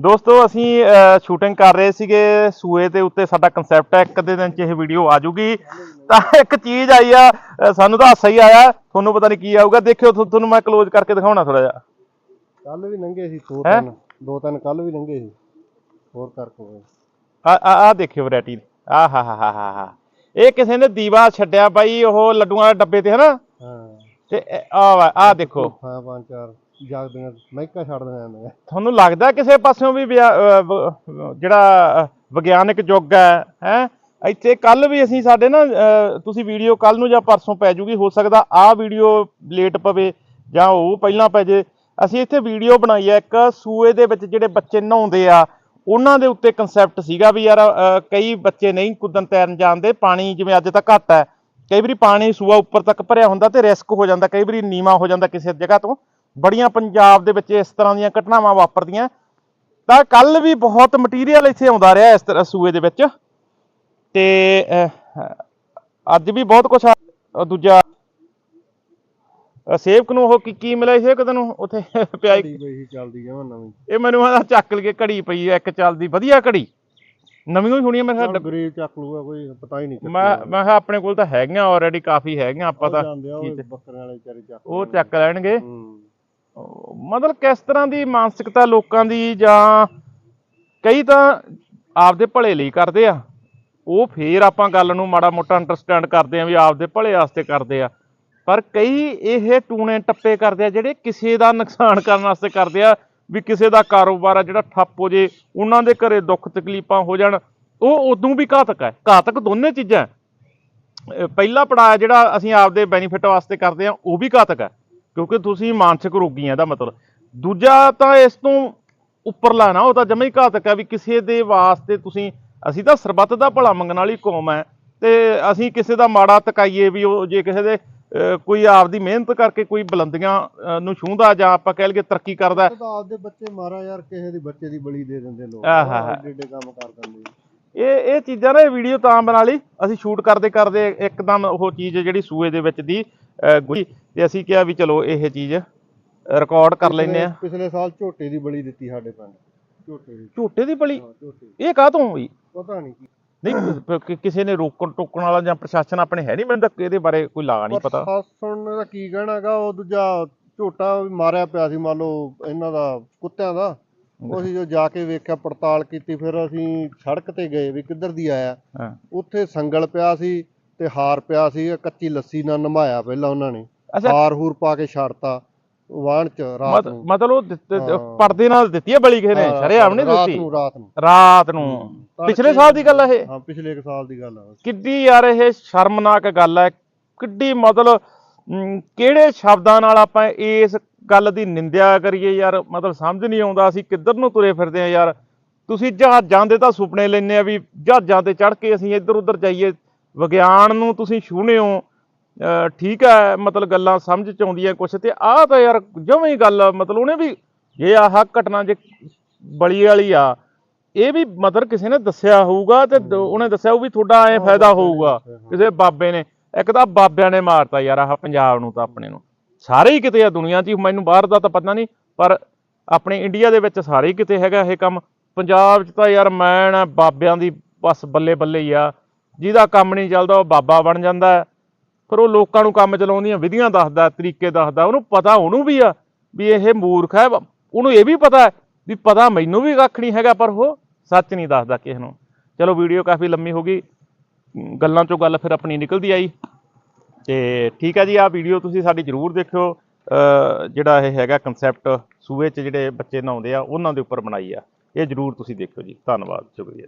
ਦੋਸਤੋ ਅਸੀਂ ਸ਼ੂਟਿੰਗ ਕਰ ਰਹੇ ਸੀਗੇ ਸੂਏ ਦੇ ਉੱਤੇ। ਸਾਡਾ ਕਨਸੈਪਟ ਹੈ ਇੱਕ ਦੇ ਦਿਨ ਚ ਇਹ ਵੀਡੀਓ ਆ ਜੂਗੀ। ਤਾਂ ਇੱਕ ਚੀਜ਼ ਆਈ ਆ ਸਾਨੂੰ ਤਾਂ ਹਾਸਾ ਹੀ ਆਇਆ। ਤੁਹਾਨੂੰ ਪਤਾ ਨਹੀਂ ਕੀ ਆਊਗਾ। ਦੇਖਿਓ ਤੁ- ਤੁਹਾਨੂੰ ਮੈਂ ਕਲੋਜ਼ ਕਰਕੇ ਦਿਖਾਉਣਾ ਥੋੜਾ ਜਿਹਾ। ਕੱਲ ਵੀ ਲੰਘੇ ਸੀ ਦੋ? ਤਿੰਨ। ਦੋ ਤਿੰਨ ਕੱਲ ਵੀ ਲੰਘੇ ਸੀ। ਹੋਰ ਕਰ ਕੋਏ ਆ ਆ ਦੇਖਿਓ ਵੈਰਾਈਟੀ ਆ ਹਾ ਹਾ ਹਾ ਹਾ ਹਾ। ਇਹ ਕਿਸੇ ਨੇ ਦੀਵਾ ਛੱਡਿਆ ਬਾਈ ਉਹ ਲੱਡੂਆਂ ਦੇ ਡੱਬੇ ਤੇ ਹਨਾ? ਹਾਂ। ਤੇ ਆ ਆ ਦੇਖੋ। ਹਾਂ ਪੰਜ ਚਾਰ। ਜਾਗਦੀਆਂ, ਮਹਿਕਾ ਛੱਡਦੀਆਂ ਜਾਂਦੀਆਂ। ਤੁਹਾਨੂੰ ਲੱਗਦਾ ਕਿਸੇ ਪਾਸਿਓਂ ਵੀ ਵਿਆ- ਅਹ ਵ- ਜਿਹੜਾ ਵਿਗਿਆਨਕ ਯੁੱਗ ਹੈ ਹੈ? ਇੱਥੇ ਕੱਲ ਵੀ ਅਸੀਂ ਸਾਡੇ ਨਾ, ਅਹ ਤੁਸੀਂ ਵੀਡੀਓ ਕੱਲ ਨੂੰ ਜਾਂ ਪਰਸੋਂ ਪੈ ਜੂਗੀ, ਹੋ ਸਕਦਾ ਆਹ ਵੀਡੀਓ ਲੇਟ ਪਵੇ ਜਾਂ ਉਹ ਪਹਿਲਾਂ ਪੈ ਜੇ। ਅਸੀਂ ਇੱਥੇ ਵੀਡੀਓ ਬਣਾਈ ਹੈ, ਇੱਕ ਸੂਏ ਦੇ ਵਿੱਚ ਜਿਹੜੇ ਬੱਚੇ ਨਹਾਉਂਦੇ ਆ, ਉਹਨਾਂ ਦੇ ਉੱਤੇ ਕਨਸੈਪਟ ਸੀਗਾ ਵੀ ਯਾਰ, ਅਹ ਕਈ ਬੱਚੇ ਨਹੀਂ ਕੁੱਦਣ ਤੈਰਨ ਜਾਣਦੇ ਪਾਣੀ ਜਿਵੇਂ ਅੱਜ ਤਾਂ ਘੱਟ ਹੈ। ਕਈ ਵਾਰੀ ਪਾਣੀ ਸੂਆ ਉੱਪਰ ਤੱਕ ਭਰਿਆ ਹੁੰਦਾ ਤੇ ਰਿਸਕ ਹੋ ਜਾਂਦਾ, ਕਈ ਵਾਰੀ ਨੀਵਾ ਹੋ ਜਾਂਦਾ ਕਿਸੇ ਜਗ੍ਹਾ ਤੋਂ। ਬੜੀਆਂ ਪੰਜਾਬ ਦੇ ਵਿੱਚ ਇਸ ਤਰ੍ਹਾਂ ਦੀਆਂ ਘਟਨਾਵਾਂ ਵਾਪਰਦੀਆਂ। ਤਾਂ ਕੱਲ ਵੀ ਬਹੁਤ ਮਟੀਰੀਅਲ ਇੱਥੇ ਆਉਂਦਾ ਰਿਹਾ ਇਸ ਤਰ੍ਹਾਂ ਸੂਏ ਦੇ ਵਿੱਚ। ਤੇ ਅੱਜ ਵੀ ਬਹੁਤ ਕੁਝ ਦੂਜਾ ਸੇਵਕ ਨੂੰ ਉਹ ਕੀ ਕੀ ਮਿਲਿਆ ਸੇਵਕ ਤੈਨੂੰ? ਉੱਥੇ ਪਿਆ ਚੱਲਦੀ ਜਮਾਂ ਨਵੀਂ ਇਹ ਮੈਨੂੰ ਆਦਾ ਚੱਕ ਲਈਏ ਘੜੀ ਪਈ ਇੱਕ ਚੱਲਦੀ ਵਧੀਆ ਘੜੀ। ਨਵੀਂ ਹੀ ਹੋਣੀ ਹੈ ਮੇਰੇ ਖਿਆਲ ਗਰੀਬ ਚੱਕ ਲੂਗਾ ਕੋਈ ਪਤਾ ਹੀ ਨਹੀਂ ਮੈਂ ਮੈਂ ਕਿਹਾ ਆਪਣੇ ਕੋਲ ਤਾਂ ਹੈਗੀਆਂ ਆਲਰੇਡੀ ਕਾਫੀ ਹੈਗੀਆਂ ਆਪਾਂ ਤਾਂ ਆ ਉਹ ਵਾਲੇ ਵਿਚਾਰੇ ਚੱਕ ਉਹ ਚੱਕ ਲੈਣਗੇ। ਮਤਲਬ ਕਿਸ ਤਰ੍ਹਾਂ ਦੀ ਮਾਨਸਿਕਤਾ ਲੋਕਾਂ ਦੀ ਜਾਂ ਕਈ ਤਾਂ ਆਪਦੇ ਭਲੇ ਲਈ ਕਰਦੇ ਆ। ਉਹ ਫੇਰ ਆਪਾਂ ਗੱਲ ਨੂੰ ਮਾੜਾ ਮੋਟਾ ਅੰਡਰਸਟੈਂਡ ਕਰਦੇ ਆ ਵੀ ਆਪਦੇ ਭਲੇ ਵਾਸਤੇ ਕਰਦੇ ਆ। ਪਰ ਕਈ ਇਹ ਟੂਣੇ ਟੱਪੇ ਕਰਦੇ ਆ ਜਿਹੜੇ ਕਿਸੇ ਦਾ ਨੁਕਸਾਨ ਕਰਨ ਵਾਸਤੇ ਕਰਦੇ ਆ, ਵੀ ਕਿਸੇ ਦਾ ਕਾਰੋਬਾਰ ਆ ਜਿਹੜਾ ਠੱਪ ਹੋ ਜੇ, ਉਹਨਾਂ ਦੇ ਘਰੇ ਦੁੱਖ ਤਕਲੀਫਾਂ ਹੋ ਜਾਣ, ਉਹ ਉਦੋਂ ਵੀ ਘਾਤਕ ਹੈ ਘਾਤਕ ਦੋਨੇ ਚੀਜ਼ਾਂ ਪਹਿਲਾ ਪੜਾਅ ਜਿਹੜਾ ਅਸੀਂ ਆਪਦੇ ਬੈਨੀਫਿਟ ਵਾਸਤੇ ਕਰਦੇ ਆ, ਉਹ ਵੀ ਘਾਤਕ ਹੈ ਕਿਉਂਕਿ ਤੁਸੀਂ ਮਾਨਸਿਕ ਰੋਗੀ ਆ ਇਹਦਾ ਮਤਲਬ। ਦੂਜਾ ਤਾਂ ਇਸ ਤੋਂ ਉੱਪਰਲਾ ਨਾ ਉਹ ਤਾਂ ਜਮਾ ਹੀ ਘਾਤਕ ਹੈ ਵੀ ਕਿਸੇ ਦੇ ਵਾਸਤੇ ਤੁਸੀਂ ਅਸੀਂ ਤਾਂ ਸਰਬੱਤ ਦਾ ਭਲਾ ਮੰਗਣ ਵਾਲੀ ਕੌਮ ਹੈ ਤੇ ਅਸੀਂ ਕਿਸੇ ਦਾ ਮਾੜਾ ਤਕਾਈਏ ਵੀ ਉਹ ਜੇ ਕਿਸੇ ਦੇ ਕੋਈ ਆਪਦੀ ਮਿਹਨਤ ਕਰਕੇ ਕੋਈ ਬੁਲੰਦੀਆਂ ਨੂੰ ਛੂੰਹਦਾ ਜਾਂ ਆਪਾਂ ਕਹਿ ਲਈਏ ਤਰੱਕੀ ਕਰਦਾ ਉਹ ਤਾਂ ਆਪਦੇ ਬੱਚੇ ਮਾਰਾ ਯਾਰ ਕਿਸੇ ਦੀ ਬੱਚੇ ਦੀ ਬਲੀ ਦੇ ਦਿੰਦੇ ਲੋਕ। ਆਹਾ। ਏਡੇ ਏਡੇ ਕੰਮ ਕਰ ਦਿੰਦੇ ਇਹ ਇਹ ਚੀਜ਼ਾਂ ਨਾ ਵੀਡੀਓ ਤਾਂ ਬਣਾ ਲਈ। ਅਸੀਂ ਸ਼ੂਟ ਕਰਦੇ ਕਰਦੇ ਇੱਕਦਮ ਉਹ ਚੀਜ਼ ਜਿਹੜੀ ਸੂਏ ਦੇ ਵਿੱਚ ਦੀ ਗੁਜ਼ਰੀ ਤੇ ਅਸੀਂ ਕਿਹਾ ਵੀ ਚਲੋ ਇਹ ਚੀਜ਼ ਰਿਕਾਰਡ ਕਰ ਲੈਨੇ ਆ। ਪਿਛਲੇ- ਸਾਲ ਝੋਟੇ ਦੀ ਬਲੀ ਦਿੱਤੀ ਸਾਡੇ ਪਿੰਡ। ਝੋਟੇ ਦੀ। ਝੂਟੇ ਦੀ ਬਲੀ? ਇਹ ਕਾਹ ਤੋਂ ਹੋਈ? ਪਤਾ ਨਹੀਂ ਕੀ। ਨਹੀਂ ਕਿਸੇ ਨੇ ਰੋਕਣ ਟੋਕਣ ਵਾਲਾ ਜਾਂ ਪ੍ਰਸ਼ਾਸਨ ਆਪਣੇ ਹੈ ਨਹੀਂ ਮੈਨੂੰ ਤਾਂ ਇਹਦੇ ਬਾਰੇ ਕੋਈ ਲਾ ਨਹੀਂ ਪਤਾ। ਪ੍ਰਸ਼ਾਸਨ ਦਾ ਕੀ ਕਹਿਣਾਗਾ ਉਹ ਦੂਜਾ ਝੋਟਾ ਮਾਰਿਆ ਪਿਆ ਸੀ ਮੰਨ ਲਓ ਇਹਨਾਂ ਦਾ ਕੁੱਤਿਆਂ ਦਾ। ਉਹ ਅਸੀਂ ਜੋ ਜਾ ਕੇ ਵੇਖਿਆ ਪੜਤਾਲ ਕੀਤੀ ਫਿਰ ਅਸੀਂ ਸੜਕ ਤੇ ਗਏ ਵੀ ਕਿੱਧਰ ਦੀ ਆਇਆ। ਉੱਥੇ ਸੰਗਲ ਪਿਆ ਸੀ। ਤੇ ਹਾਰ ਪਿਆ ਸੀ ਕੱਚੀ ਲੱਸੀ ਨਾਲ ਨਮਾਇਆ ਪਹਿਲਾਂ ਉਹਨਾਂ ਨੇ। ਅੱਛਾ। ਹਾਰ ਹੂਰ ਪਾ ਕੇ ਛੱਡਤਾ ਵਾਹਣ ਚ ਰਾਤ ਮਤ- ਨੂੰ। ਮਤਲਬ ਉਹ ਦਿੱਤੇ- ਹਾਂ। ਪਰਦੇ ਨਾਲ ਦਿੱਤੀ ਹੈ ਬਲੀ ਕਿਸੇ ਨੇ? ਹਾਂ, ਸ਼ਰੇਆਮ ਨਹੀਂ ਰਾਤ ਦਿੱਤੀ? ਨੂੰ ਰਾਤ ਨੂੰ। ਰਾਤ ਨੂੰ। ਤੜਕੇ- ਪਿਛਲੇ ਸਾਲ ਦੀ ਗੱਲ ਹੈ ਇਹ? ਹਾਂ ਪਿਛਲੇ ਇੱਕ ਸਾਲ ਦੀ ਗੱਲ ਆ। ਕਿੱਡੀ ਯਾਰ ਇਹ ਸ਼ਰਮਨਾਕ ਗੱਲ ਹੈ ਕਿੱਡੀ ਮਤਲਬ ਅਮ, ਕਿਹੜੇ ਸ਼ਬਦਾਂ ਨਾਲ ਆਪਾਂ ਇਸ ਗੱਲ ਦੀ ਨਿੰਦਿਆ ਕਰੀਏ ਯਾਰ? ਮਤਲਬ ਸਮਝ ਨਹੀਂ ਆਉਂਦਾ ਅਸੀਂ ਕਿੱਧਰ ਨੂੰ ਤੁਰੇ ਫਿਰਦੇ ਆ ਯਾਰ। ਤੁਸੀਂ ਜਹਾਜ਼ਾਂ ਦੇ ਤਾਂ ਸੁਪਨੇ ਲੈਨੇ ਆ ਵੀ ਜਹਾਜ਼ਾਂ ਤੇ ਚੜ੍ਹ ਕੇ ਅਸੀਂ ਇੱਧਰ ਉੱਧਰ ਜਾਈਏ। ਵਿਗਿਆਨ ਨੂੰ ਤੁਸੀਂ ਛੂਹਣੇ ਹੋ ਠੀਕ ਹੈ ਮਤਲਬ ਗੱਲਾਂ ਸਮਝ ਚ ਆਉਂਦੀਆਂ ਕੁਛ ਤੇ ਆਹ ਤਾਂ ਯਾਰ ਜਮਾਂ ਹੀ ਗੱਲ ਮਤਲਬ ਉਹਨੇ ਵੀ ਜੇ ਆਹ ਘਟਨਾ ਜੇ ਬਲੀ ਵਾਲੀ ਆ ਇਹ ਵੀ ਮਤਲਬ ਕਿਸੇ ਨੇ ਦੱਸਿਆ ਹੋਊਗਾ ਤੇ ਉਹਨੇ ਦੱਸਿਆ ਉਹ ਵੀ ਤੁਹਾਡਾ ਐ ਫਾਇਦਾ ਹੋਊਗਾ ਕਿਸੇ ਬਾਬੇ ਨੇ ਇੱਕ ਤਾਂ ਬਾਬਿਆਂ ਨੇ ਮਾਰਤਾ ਯਾਰ ਆਹ ਪੰਜਾਬ ਨੂੰ ਤਾਂ ਆਪਣੇ ਨੂੰ। ਸਾਰੇ ਹੀ ਕਿਤੇ ਆ ਦੁਨੀਆ 'ਚ ਹੀ, ਮੈਨੂੰ ਬਾਹਰ ਦਾ ਤਾਂ ਪਤਾ ਨਹੀਂ ਪਰ ਆਪਣੇ ਇੰਡੀਆ ਦੇ ਵਿੱਚ ਸਾਰੇ ਹੀ ਕਿਤੇ ਹੈਗਾ ਇਹ ਕੰਮ। ਪੰਜਾਬ 'ਚ ਤਾਂ ਯਾਰ ਮੈਂ ਨਾ ਬਾਬਿਆਂ ਦੀ ਬਸ ਬੱਲੇ ਬੱਲੇ ਹੀ ਆ। ਜਿਹਦਾ ਕੰਮ ਨਹੀਂ ਚੱਲਦਾ, ਉਹ ਬਾਬਾ ਬਣ ਜਾਂਦਾ ਫਿਰ ਉਹ ਲੋਕਾਂ ਨੂੰ ਕੰਮ ਚਲਾਉਂਦੀਆਂ, ਵਿਧੀਆਂ ਦੱਸਦਾ ਤਰੀਕੇ ਦੱਸਦਾ ਉਹਨੂੰ ਪਤਾ ਉਹਨੂੰ ਵੀ ਆ ਵੀ ਇਹ ਮੂਰਖ ਹੈ। ਉਹਨੂੰ ਇਹ ਵੀ ਪਤਾ ਵੀ ਪਤਾ ਮੈਨੂੰ ਵੀ ਕੱਖ ਨਹੀਂ ਹੈਗਾ, ਪਰ ਉਹ ਸੱਚ ਨਹੀਂ ਦੱਸਦਾ ਕਿਸੇ ਨੂੰ। ਚਲੋ ਵੀਡੀਓ ਕਾਫੀ ਲੰਮੀ ਹੋ ਗਈ। ਗੱਲਾਂ ਚੋਂ ਗੱਲ ਫਿਰ ਆਪਣੀ ਨਿਕਲਦੀ ਆਈ। ਤੇ ਠੀਕ ਹੈ ਜੀ, ਆਹ ਵੀਡੀਓ ਤੁਸੀਂ ਸਾਡੀ ਜਰੂਰ ਦੇਖਿਓ। ਜਿਹੜਾ ਇਹ ਹੈਗਾ ਕਨਸੈਪਟ ਸੂਏ 'ਚ ਜਿਹੜੇ ਬੱਚੇ ਨਹਾਉਂਦੇ ਆ, ਉਹਨਾਂ ਦੇ ਉੱਪਰ ਬਣਾਈ ਆ। ਇਹ ਜਰੂਰ ਤੁਸੀਂ ਦੇਖਿਓ ਜੀ। ਧੰਨਵਾਦ, ਸ਼ੁਕਰੀਆ